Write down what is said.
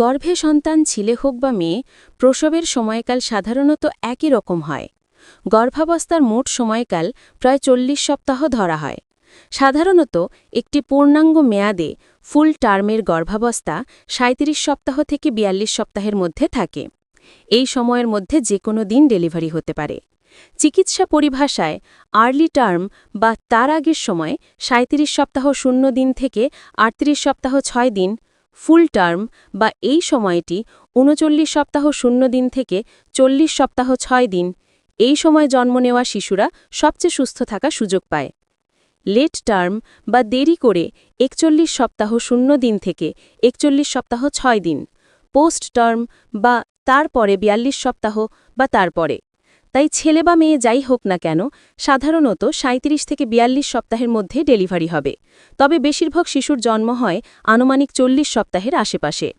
গর্ভে সন্তান ছেলে হোক বা মেয়ে, প্রসবের সময়কাল সাধারণত একই রকম হয়। গর্ভাবস্থার মোট সময়কাল প্রায় চল্লিশ সপ্তাহ ধরা হয়। সাধারণত একটি পূর্ণাঙ্গ মেয়াদে ফুল টার্মের গর্ভাবস্থা ৩৭ সপ্তাহ থেকে ৪২ সপ্তাহের মধ্যে থাকে। এই সময়ের মধ্যে যে কোনো দিন ডেলিভারি হতে পারে। চিকিৎসা পরিভাষায় আর্লি টার্ম বা তার আগের সময় ৩৭ সপ্তাহ শূন্য দিন থেকে ৩৮ সপ্তাহ ছয় দিন ফুল টার্ম বা এই সময়টি উনচল্লিশ সপ্তাহ শূন্য দিন থেকে চল্লিশ সপ্তাহ ছয় দিন। এই সময় জন্ম নেওয়া শিশুরা সবচেয়ে সুস্থ থাকা সুযোগ পায়। লেট টার্ম বা দেরি করে একচল্লিশ সপ্তাহ শূন্য দিন থেকে একচল্লিশ সপ্তাহ ছয় দিন। পোস্ট টার্ম বা তারপরে বিয়াল্লিশ সপ্তাহ বা তারপরে। তাই ছেলে বা মেয়ে যাই হোক না কেন, সাধারণত ৩৭ থেকে বিয়াল্লিশ সপ্তাহের মধ্যে ডেলিভারি হবে। তবে বেশিরভাগ শিশুর জন্ম হয় আনুমানিক চল্লিশ সপ্তাহের আশেপাশে।